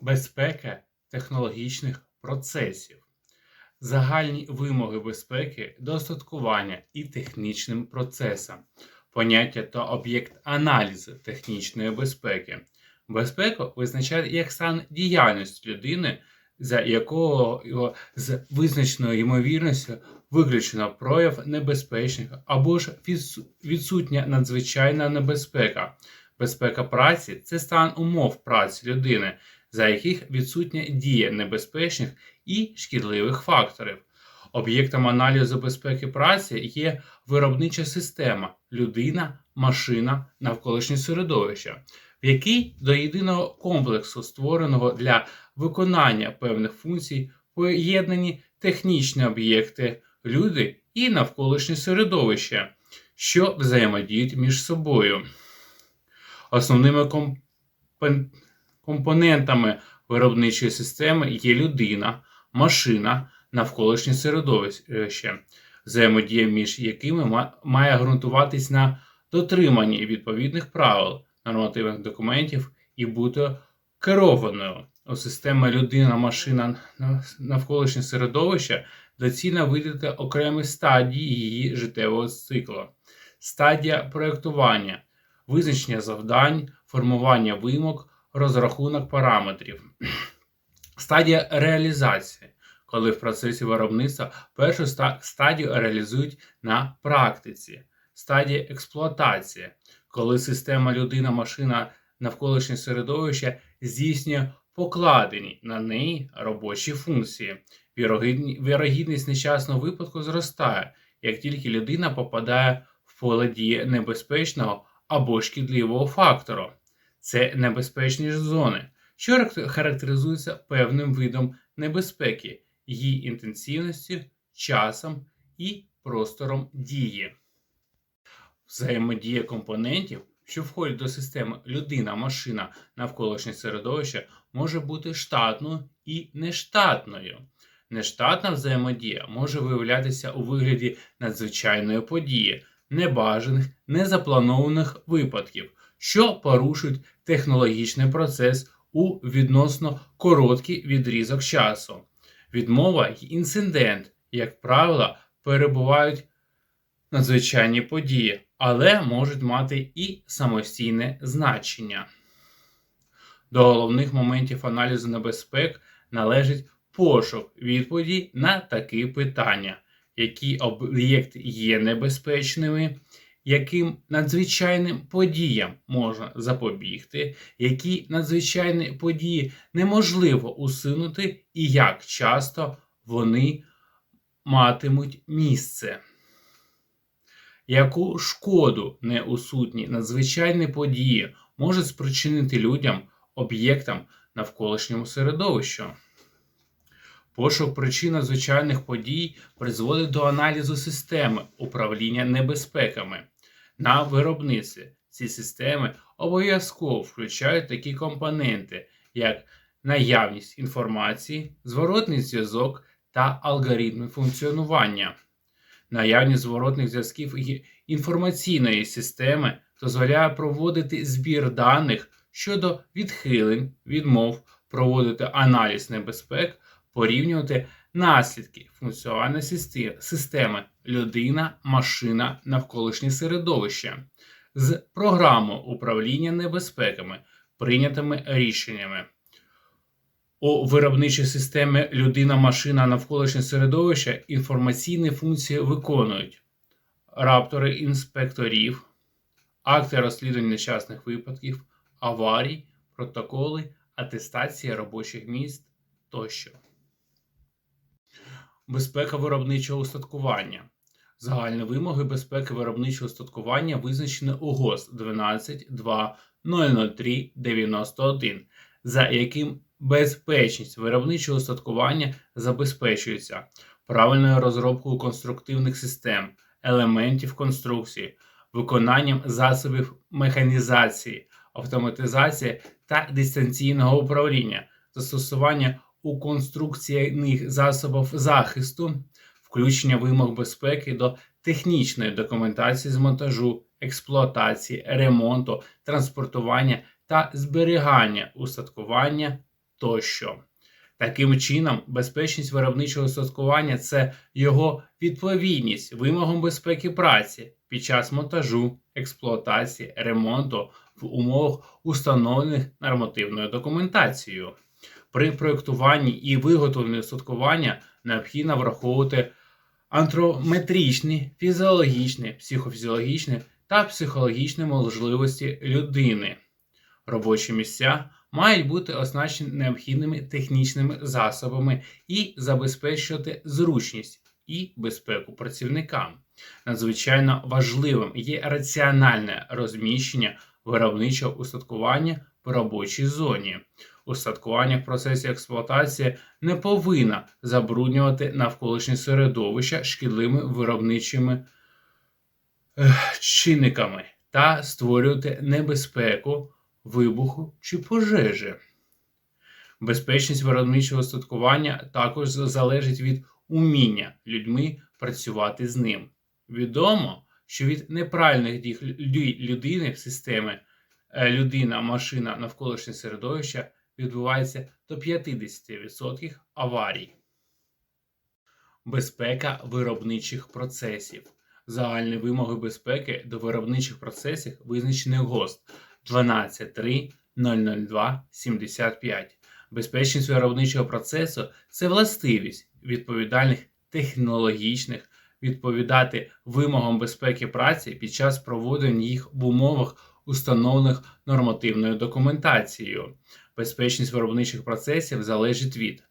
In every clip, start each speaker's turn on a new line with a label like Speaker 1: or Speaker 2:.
Speaker 1: Безпека технологічних процесів. Загальні вимоги безпеки до остаткування і технічним процесам. Поняття та об'єкт аналізу технічної безпеки. Безпеку визначає як стан діяльності людини, за якого його з визначеною ймовірністю виключено прояв небезпечних або ж відсутня надзвичайна небезпека. Безпека праці це стан умов праці людини, за яких відсутня дія небезпечних і шкідливих факторів. Об'єктом аналізу безпеки праці є виробнича система людина, машина, навколишнє середовище, в якій до єдиного комплексу, створеного для виконання певних функцій, поєднані технічні об'єкти, люди і навколишнє середовище, що взаємодіють між собою. Основними компон- компонентами виробничої системи є людина, машина, навколишнє середовище, взаємодія між якими має ґрунтуватись на дотриманні відповідних правил, нормативних документів і бути керованою. У системи людина, машина, навколишнє середовище доцільно виділити окремі стадії її життєвого циклу. Стадія проєктування, визначення завдань, формування вимог, розрахунок параметрів. Стадія реалізації, коли в процесі виробництва першу стадію реалізують на практиці. Стадія експлуатації, коли система людина, машина, навколишнє середовище здійснює покладені на неї робочі функції. Вірогідність нещасного випадку зростає, як тільки людина попадає в поле дії небезпечного або шкідливого фактору. Це небезпечні зони, що характеризуються певним видом небезпеки, її інтенсивністю, часом і простором дії. Взаємодія компонентів, що входять до системи людина, машина, навколишнє середовище, може бути штатною і нештатною. Нештатна взаємодія може виявлятися у вигляді надзвичайної події, небажаних, незапланованих випадків, що порушують технологічний процес у відносно короткий відрізок часу. Відмова й інцидент, як правило, перебувають надзвичайні події, але можуть мати і самостійне значення. До головних моментів аналізу небезпек належить пошук відповіді на такі питання, які об'єкти є небезпечними, яким надзвичайним подіям можна запобігти, які надзвичайні події неможливо усунути, і як часто вони матимуть місце. Яку шкоду неусутні надзвичайні події можуть спричинити людям, об'єктам навколишньому середовищу? Пошук причин надзвичайних подій призводить до аналізу системи управління небезпеками. На виробництві ці системи обов'язково включають такі компоненти, як наявність інформації, зворотний зв'язок та алгоритми функціонування. Наявність зворотних зв'язків інформаційної системи дозволяє проводити збір даних щодо відхилень, відмов, проводити аналіз небезпек, порівнювати наслідки функціонування системи людина, машина, навколишнє середовище з програмою управління небезпеками, прийнятими рішеннями. У виробничій системі людина, машина, навколишнє середовище інформаційні функції виконують раптори інспекторів, акти розслідування нещасних випадків, аварій, протоколи, атестація робочих місць тощо. Безпека виробничого устаткування. Загальні вимоги безпеки виробничого устаткування визначені у ГОС 12.2.003.91, за яким безпечність виробничого устаткування забезпечується правильною розробкою конструктивних систем, елементів конструкції, виконанням засобів механізації, автоматизації та дистанційного управління, застосування у конструкційних засобів захисту, включення вимог безпеки до технічної документації з монтажу, експлуатації, ремонту, транспортування та зберігання устаткування тощо. Таким чином, безпечність виробничого устаткування це його відповідність вимогам безпеки праці під час монтажу, експлуатації, ремонту в умовах, установлених нормативною документацією. При проєктуванні і виготовленні устаткування необхідно враховувати антрометричні, фізіологічні, психофізіологічні та психологічні можливості людини. Робочі місця мають бути оснащені необхідними технічними засобами і забезпечувати зручність і безпеку працівникам. Надзвичайно важливим є раціональне розміщення виробничого устаткування в робочій зоні. Устаткування в процесі експлуатації не повинно забруднювати навколишнє середовище шкідливими виробничими чинниками та створювати небезпеку вибуху чи пожежі. Безпечність виробничого устаткування також залежить від уміння людьми працювати з ним. Відомо, що від неправильних дій людини в системі людина, машина, навколишнє середовище відбувається до 50% аварій. Безпека виробничих процесів. Загальні вимоги безпеки до виробничих процесів визначені ГОСТ 12.3.002.75. Безпечність виробничого процесу це властивість відповідальних технологічних відповідати вимогам безпеки праці під час проведення їх в умовах, установлених нормативною документацією. Безпечність виробничих процесів залежить від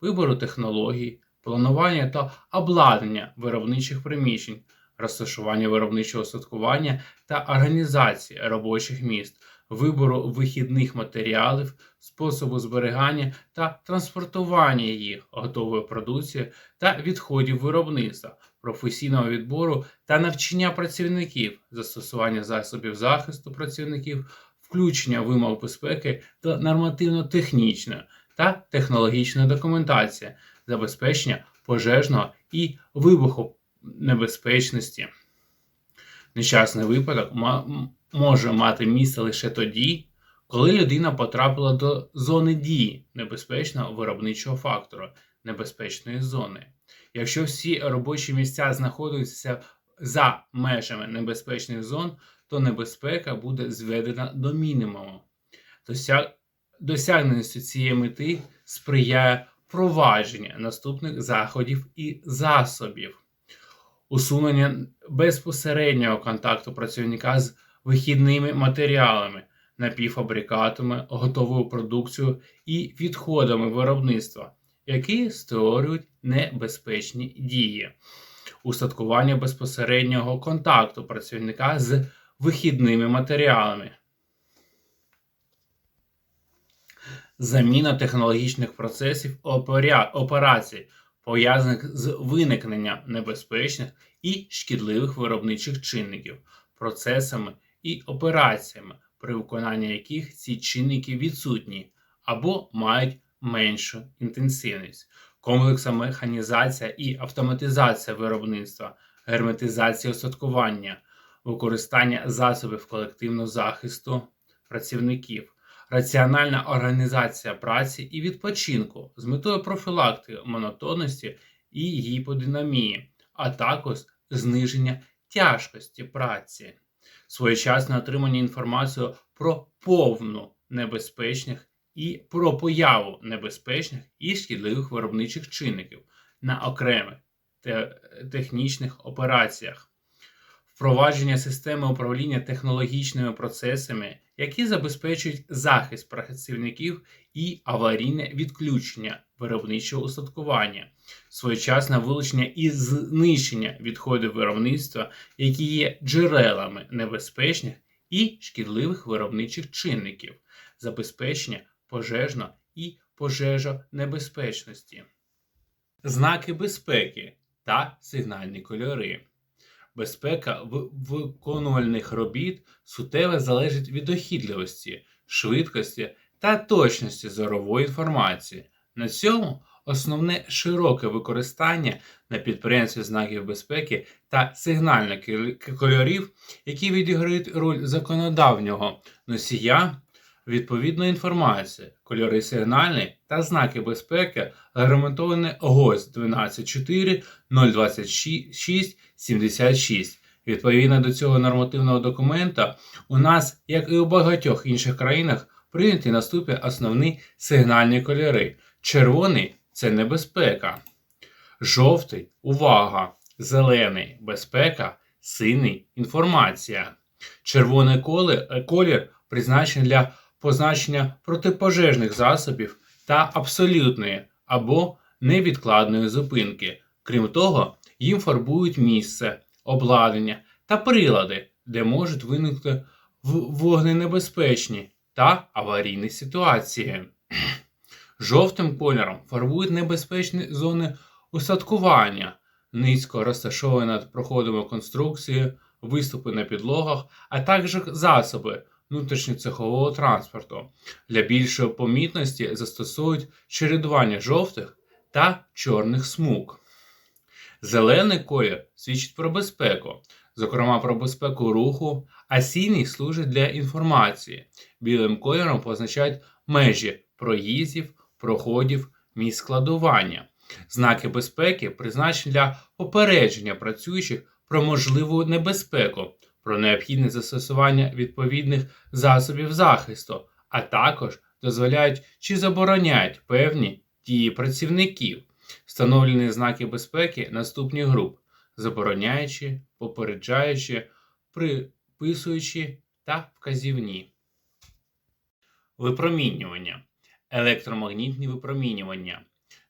Speaker 1: вибору технологій, планування та обладнання виробничих приміщень, розташування виробничого устаткування та організації робочих місць, вибору вихідних матеріалів, способу зберігання та транспортування їх, готової продукції та відходів виробництва, професійного відбору та навчання працівників, застосування засобів захисту працівників, включення вимог безпеки та нормативно-технічної та технологічної документації, забезпечення пожежного і вибухонебезпечності. Нещасний випадок може мати місце лише тоді, коли людина потрапила до зони дії небезпечного виробничого фактору, небезпечної зони. Якщо всі робочі місця знаходяться за межами небезпечних зон, то небезпека буде зведена до мінімуму. Досяг... Досягненню цієї мети сприяє провадження наступних заходів і засобів, усунення безпосереднього контакту працівника з вихідними матеріалами, напівфабрикатами, готовою продукцією і відходами виробництва, які створюють небезпечні дії, устаткування безпосереднього контакту працівника з вихідними матеріалами. Заміна технологічних процесів операцій, пов'язаних з виникненням небезпечних і шкідливих виробничих чинників, процесами і операціями, при виконанні яких ці чинники відсутні або мають меншу інтенсивність, комплексна механізація і автоматизація виробництва, герметизація остаткування, використання засобів колективного захисту працівників, раціональна організація праці і відпочинку з метою профілактики монотонності і гіподинамії, а також зниження тяжкості праці, своєчасне отримання інформації про повну небезпечних і про появу небезпечних і шкідливих виробничих чинників на окремих те- технічних операціях. Впровадження системи управління технологічними процесами, які забезпечують захист працівників і аварійне відключення виробничого устаткування, своєчасне вилучення і знищення відходів виробництва, які є джерелами небезпечних і шкідливих виробничих чинників, забезпечення пожежно і пожежонебезпечності, знаки безпеки та сигнальні кольори. Безпека виконувальних робіт суттєво залежить від дохідливості, швидкості та точності зорової інформації. На цьому основне широке використання на підприємстві знаків безпеки та сигнальних кольорів, які відіграють роль законодавнього носія, Відповідна інформація, кольори сигнальні та знаки безпеки регламентовані ОГОС 124 026 76. Відповідно до цього нормативного документа, у нас, як і у багатьох інших країнах, прийняті наступні основні сигнальні кольори. Червоний це небезпека, жовтий увага, зелений безпека, синій інформація. Червоний колір призначений для позначення протипожежних засобів та абсолютної або невідкладної зупинки. Крім того, їм фарбують місце, обладнання та прилади, де можуть виникнути вогненебезпечні та аварійні ситуації. Жовтим кольором фарбують небезпечні зони устаткування, низько розташовані над проходами конструкції, виступи на підлогах, а також засоби внутрішньоцехового транспорту. Для більшої помітності застосують чередування жовтих та чорних смуг. Зелений колір свідчить про безпеку, зокрема про безпеку руху, а синій служить для інформації. Білим кольором позначають межі проїздів, проходів, місць складування. Знаки безпеки призначені для попередження працюючих про можливу небезпеку, про необхідне застосування відповідних засобів захисту, а також дозволяють чи забороняють певні дії працівників. Встановлені знаки безпеки наступних груп, забороняючи, попереджаючи, приписуючи та вказівні. Випромінювання. Електромагнітні випромінювання.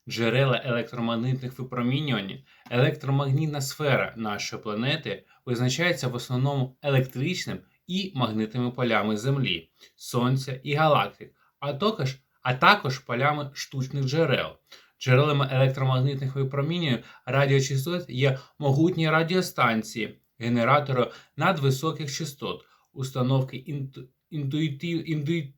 Speaker 1: Джерела електромагнітних випромінювань, електромагнітна сфера нашої планети визначається в основному електричним і магнитними полями Землі, Сонця і галактик, а також, а також полями штучних джерел. Джерелами електромагнітних випромінювань радіочастот є могутні радіостанції, генератори надвисоких частот, установки інту, інтуїтив, інтуї-